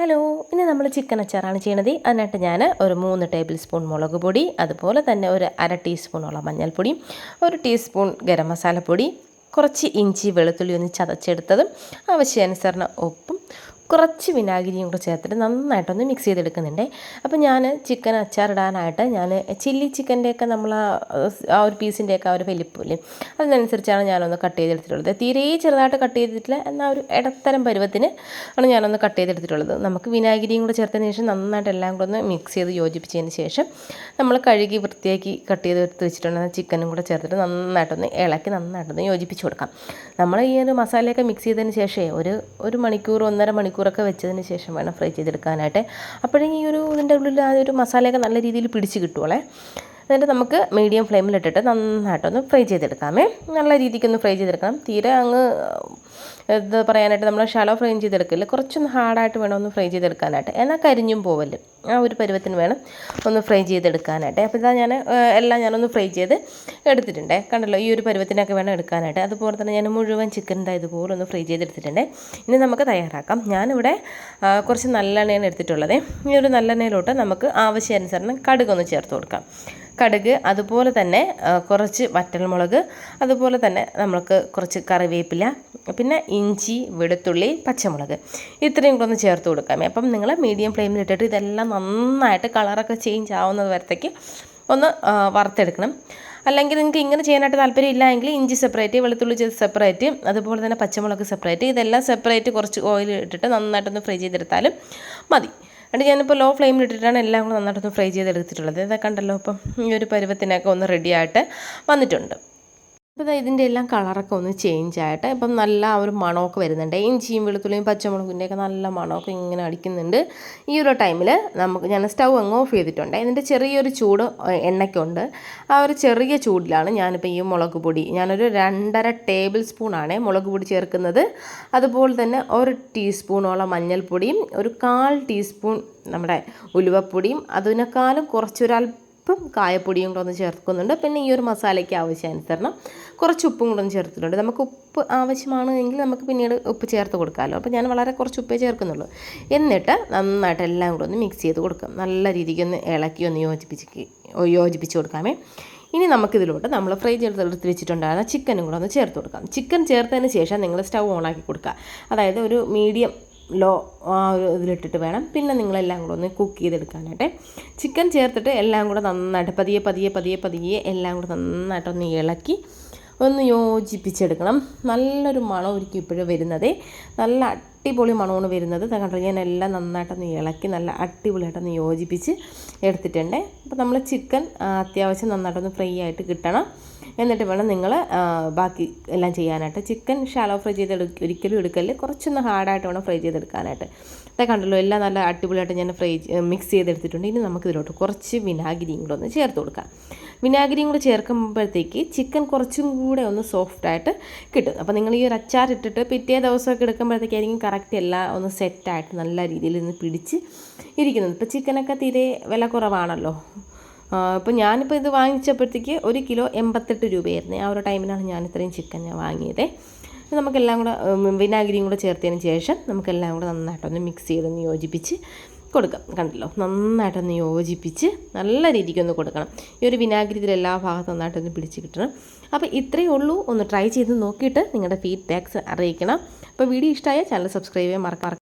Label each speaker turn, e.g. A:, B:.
A: Hello ഇനി നമ്മൾ chicken അച്ചാറാണ് ചെയ്യണത്. അതിനായിട്ട് ഞാൻ ഒരു മൂന്ന് ടേബിൾ സ്പൂൺ മുളക് പൊടി അതുപോലെ തന്നെ ഒരു അര ടീസ്പൂണോളം മഞ്ഞൾപ്പൊടി ഒരു ടീസ്പൂൺ ഗരം മസാലപ്പൊടി കുറച്ച് ഇഞ്ചി വെളുത്തുള്ളി ഒന്ന് ചതച്ചെടുത്തതും ആവശ്യാനുസരണം ഉപ്പും കുറച്ച് വിനാഗിരിയും കൂടെ ചേർത്തിട്ട് നന്നായിട്ടൊന്ന് മിക്സ് ചെയ്തെടുക്കുന്നുണ്ട്. അപ്പോൾ ഞാൻ ചിക്കൻ അച്ചാറിടാനായിട്ട് ഞാൻ ചില്ലി ചിക്കന്റെയൊക്കെ നമ്മൾ ആ ഒരു പീസിന്റെയൊക്കെ ആ ഒരു വലിപ്പമില്ലേ അതിനനുസരിച്ചാണ് ഞാനൊന്ന് കട്ട് ചെയ്തെടുത്തിട്ടുള്ളത്. തീരെ ചെറുതായിട്ട് കട്ട് ചെയ്തിട്ടില്ല എന്നാൽ ഒരു ഇടത്തരം പരുവത്തിന് ആണ് ഞാനൊന്ന് കട്ട് ചെയ്തെടുത്തിട്ടുള്ളത്. നമുക്ക് വിനാഗിരിയും കൂടെ ചേർത്തതിന് ശേഷം നന്നായിട്ട് എല്ലാം കൂടെ ഒന്ന് മിക്സ് ചെയ്ത് യോജിപ്പിച്ചതിന് ശേഷം നമ്മൾ കഴുകി വൃത്തിയാക്കി കട്ട് ചെയ്ത് എടുത്ത് വെച്ചിട്ടുണ്ടെങ്കിൽ ചിക്കനും കൂടെ ചേർത്തിട്ട് നന്നായിട്ടൊന്ന് ഇളക്കി നന്നായിട്ടൊന്ന് യോജിപ്പിച്ച് കൊടുക്കാം. നമ്മൾ ഈ ഒരു മസാലയൊക്കെ മിക്സ് ചെയ്തതിന് ശേഷമേ ഒരു ഒരു മണിക്കൂർ ഒന്നര മണിക്കൂർ മണിക്കൂറൊക്കെ വെച്ചതിന് ശേഷം വേണം ഫ്രൈ ചെയ്തെടുക്കാനായിട്ട്. അപ്പോഴേ ഈ ഒരു ഇതിന്റെ ഉള്ളിൽ ആ ഒരു മസാലയൊക്കെ നല്ല രീതിയിൽ പിടിച്ച് കിട്ടുവോളേ. എന്നിട്ട് നമുക്ക് മീഡിയം ഫ്ലെയിമിലിട്ടിട്ട് നന്നായിട്ടൊന്ന് ഫ്രൈ ചെയ്തെടുക്കാമേ. നല്ല രീതിക്കൊന്ന് ഫ്രൈ ചെയ്തെടുക്കണം. തീരെ അങ്ങ് ഇത് പറയാനായിട്ട് നമ്മൾ ഷാലോ ഫ്രൈ ചെയ്തെടുക്കില്ല. കുറച്ചൊന്ന് ഹാർഡായിട്ട് വേണം ഒന്ന് ഫ്രൈ ചെയ്തെടുക്കാനായിട്ട്. എന്നാൽ കരിഞ്ഞും പോവല്ല ആ ഒരു പരുവത്തിന് വേണം ഒന്ന് ഫ്രൈ ചെയ്തെടുക്കാനായിട്ട്. അപ്പോൾ ഇതാ ഞാൻ എല്ലാം ഞാനൊന്ന് ഫ്രൈ ചെയ്ത് എടുത്തിട്ടുണ്ട്. കണ്ടല്ലോ ഈ ഒരു പരുവത്തിനൊക്കെ വേണം എടുക്കാനായിട്ട്. അതുപോലെ തന്നെ ഞാൻ മുഴുവൻ ചിക്കന്റെ ഇതുപോലെ ഒന്ന് ഫ്രൈ ചെയ്തെടുത്തിട്ടുണ്ട്. ഇനി നമുക്ക് തയ്യാറാക്കാം. ഞാനിവിടെ കുറച്ച് നല്ലെണ്ണയാണ് എടുത്തിട്ടുള്ളത്. ഈ ഒരു നല്ലെണ്ണയിലോട്ട് നമുക്ക് ആവശ്യാനുസരണം കടുകൊന്ന് ചേർത്ത് കൊടുക്കാം. കടുക് അതുപോലെ തന്നെ കുറച്ച് വറ്റൽമുളക് അതുപോലെ തന്നെ നമുക്ക് കുറച്ച് കറിവേപ്പില പിന്നെ ഇഞ്ചി വെളുത്തുള്ളി പച്ചമുളക്. ഇത്രയും കൂടെ ഒന്ന് ചേർത്ത് കൊടുക്കാം അപ്പം നിങ്ങൾ മീഡിയം ഫ്ലെയിമിൽ ഇട്ടിട്ട് ഇതെല്ലാം നന്നായിട്ട് കളറൊക്കെ ചേഞ്ച് ആവുന്നത് വരത്തേക്ക് ഒന്ന് വറുത്തെടുക്കണം. അല്ലെങ്കിൽ നിങ്ങൾക്ക് ഇങ്ങനെ ചെയ്യാനായിട്ട് താല്പര്യം ഇല്ല എങ്കിൽ ഇഞ്ചി സെപ്പറേറ്റ് വെളുത്തുള്ളി സെപ്പറേറ്റ് അതുപോലെ തന്നെ പച്ചമുളക് സെപ്പറേറ്റ് ഇതെല്ലാം സെപ്പറേറ്റ് കുറച്ച് ഓയിൽ ഇട്ടിട്ട് നന്നായിട്ടൊന്ന് ഫ്രൈ ചെയ്തെടുത്താലും മതി. എന്നിട്ട് ഞാനിപ്പോൾ ലോ ഫ്ലെയിമിൽ ഇട്ടിട്ടാണ് എല്ലാം കൂടെ നന്നായിട്ടൊന്ന് ഫ്രൈ ചെയ്തെടുത്തിട്ടുള്ളത്. ഇതൊക്കെ കണ്ടല്ലോ അപ്പം ഈ ഒരു പരുവത്തിനൊക്കെ ഒന്ന് റെഡിയായിട്ട് വന്നിട്ടുണ്ട്. അപ്പോൾ ഇതിന്റെ എല്ലാം കളറൊക്കെ ഒന്ന് ചേഞ്ച് ആയിട്ട് ഇപ്പം നല്ല ഒരു മണമൊക്കെ വരുന്നുണ്ട്. ഇഞ്ചിയും വെളുത്തുള്ളിയും പച്ചമുളകിന്റെ ഒക്കെ നല്ല മണമൊക്കെ ഇങ്ങനെ അടിക്കുന്നുണ്ട്. ഈ ഒരു ടൈമിൽ നമുക്ക് ഞാൻ സ്റ്റൗ അങ്ങ് ഓഫ് ചെയ്തിട്ടുണ്ട്. ഇതിന്റെ ചെറിയൊരു ചൂട് എണ്ണയ്ക്കുണ്ട്. ആ ഒരു ചെറിയ ചൂടിലാണ് ഞാനിപ്പോൾ ഈ മുളക് പൊടി. ഞാനൊരു രണ്ടര ടേബിൾ സ്പൂണാണ് മുളക് പൊടി ചേർക്കുന്നത്. അതുപോലെ തന്നെ ഒരു ടീസ്പൂണോളം മഞ്ഞൾപ്പൊടിയും ഒരു കാൽ ടീസ്പൂൺ നമ്മുടെ ഉലുവപ്പൊടിയും അതിനേക്കാളും കുറച്ചൊരൽപ്പം ഉപ്പും കായപ്പൊടിയും കൂടെ ഒന്ന് ചേർക്കുന്നുണ്ട്. പിന്നെ ഈ ഒരു മസാലയ്ക്ക് ആവശ്യാനുസരണം കുറച്ച് ഉപ്പും കൂടെ ഒന്ന് ചേർത്തിട്ടുണ്ട്. നമുക്ക് ഉപ്പ് ആവശ്യമാണ് എങ്കിൽ നമുക്ക് പിന്നീട് ഉപ്പ് ചേർത്ത് കൊടുക്കാമല്ലോ. അപ്പോൾ ഞാൻ വളരെ കുറച്ച് ഉപ്പേ ചേർക്കുന്നുള്ളൂ. എന്നിട്ട് നന്നായിട്ട് എല്ലാം കൂടെ ഒന്ന് മിക്സ് ചെയ്ത് കൊടുക്കാം. നല്ല രീതിക്ക് ഒന്ന് ഇളക്കി ഒന്ന് യോജിപ്പിച്ച് യോജിപ്പിച്ച് കൊടുക്കാമേ. ഇനി നമുക്കിതിലോട്ട് നമ്മൾ ഫ്രൈ ചെയ്തെടുത്ത് വെച്ചിട്ടുണ്ടായിരുന്ന ചിക്കനും കൂടെ ഒന്ന് ചേർത്ത് കൊടുക്കാം. ചിക്കൻ ചേർത്തതിന് ശേഷം നിങ്ങൾ സ്റ്റൗ ഓൺ ആക്കി കൊടുക്കുക. അതായത് ഒരു മീഡിയം ലോ ആ ഒരു ഇതിലിട്ടിട്ട് വേണം. പിന്നെ നിങ്ങളെല്ലാം കൂടെ ഒന്ന് കുക്ക് ചെയ്തെടുക്കാനായിട്ട്. ചിക്കൻ ചേർത്തിട്ട് എല്ലാം കൂടെ നന്നായിട്ട് പതിയെ പതിയെ പതിയെ പതിയെ എല്ലാം കൂടെ നന്നായിട്ടൊന്ന് ഇളക്കി ഒന്ന് യോജിപ്പിച്ചെടുക്കണം. നല്ലൊരു മണം ഒരിക്കലും ഇപ്പോഴും വരുന്നത്. നല്ല അടിപൊളി മണമാണ് വരുന്നത്. കണ്ടോ ഞാൻ എല്ലാം നന്നായിട്ടൊന്ന് ഇളക്കി നല്ല അടിപൊളിയായിട്ടൊന്ന് യോജിപ്പിച്ച് എടുത്തിട്ടുണ്ട്. അപ്പോൾ നമ്മൾ ചിക്കൻ അത്യാവശ്യം നന്നായിട്ടൊന്ന് ഫ്രൈ ആയിട്ട് കിട്ടണം. എന്നിട്ട് വേണം നിങ്ങൾ ബാക്കി എല്ലാം ചെയ്യാനായിട്ട്. ചിക്കൻ ഷാലോ ഫ്രൈ ചെയ്ത് ഒരിക്കലും എടുക്കൽ കുറച്ചൊന്ന് ഹാർഡായിട്ട് വേണം ഫ്രൈ ചെയ്തെടുക്കാനായിട്ട്. അതെ കണ്ടല്ലോ എല്ലാം നല്ല അടിപൊളിയായിട്ട് ഞാൻ ഫ്രൈ മിക്സ് ചെയ്തെടുത്തിട്ടുണ്ട്. ഇനി നമുക്ക് ഇതിലോട്ട് കുറച്ച് വിനാഗിരിയും കൂടെ ഒന്ന് ചേർത്ത് കൊടുക്കാം. വിനാഗിരിയും കൂടെ ചേർക്കുമ്പോഴത്തേക്ക് ചിക്കൻ കുറച്ചും കൂടെ ഒന്ന് സോഫ്റ്റായിട്ട് കിട്ടും. അപ്പോൾ നിങ്ങൾ ഈ ഒരു അച്ചാർ ഇട്ടിട്ട് പിറ്റേ ദിവസമൊക്കെ എടുക്കുമ്പോഴത്തേക്കായിരിക്കും കറക്റ്റ് എല്ലാം ഒന്ന് സെറ്റായിട്ട് നല്ല രീതിയിൽ നിന്ന് പിടിച്ച് ഇരിക്കുന്നത്. ഇപ്പോൾ ചിക്കനൊക്കെ തീരെ വില കുറവാണല്ലോ. ഇപ്പോൾ ഞാനിപ്പോൾ ഇത് വാങ്ങിച്ചപ്പോഴത്തേക്ക് ഒരു കിലോ എൺപത്തെട്ട് രൂപയായിരുന്നു. ആ ഒരു ടൈമിലാണ് ഞാൻ ഇത്രയും ചിക്കൻ ഞാൻ വാങ്ങിയത്. നമുക്കെല്ലാം കൂടെ വിനാഗിരിയും കൂടെ ചേർത്തതിന് ശേഷം നമുക്കെല്ലാം കൂടെ നന്നായിട്ടൊന്ന് മിക്സ് ചെയ്തൊന്ന് യോജിപ്പിച്ച് കൊടുക്കാം. കണ്ടല്ലോ? നന്നായിട്ടൊന്ന് യോജിപ്പിച്ച് നല്ല രീതിക്കൊന്ന് കൊടുക്കണം. ഈ ഒരു വിനാഗിരിതിൽ എല്ലാ ഭാഗത്തും നന്നായിട്ടൊന്ന് പിടിച്ച് കിട്ടണം. അപ്പോൾ ഇത്രയേ ഉള്ളൂ. ഒന്ന് ട്രൈ ചെയ്ത് നോക്കിയിട്ട് നിങ്ങളുടെ ഫീഡ്ബാക്ക്സ് അറിയിക്കണം. അപ്പോൾ വീഡിയോ ഇഷ്ടമായ ചാനൽ സബ്സ്ക്രൈബ് ചെയ്യാൻ മറക്കാം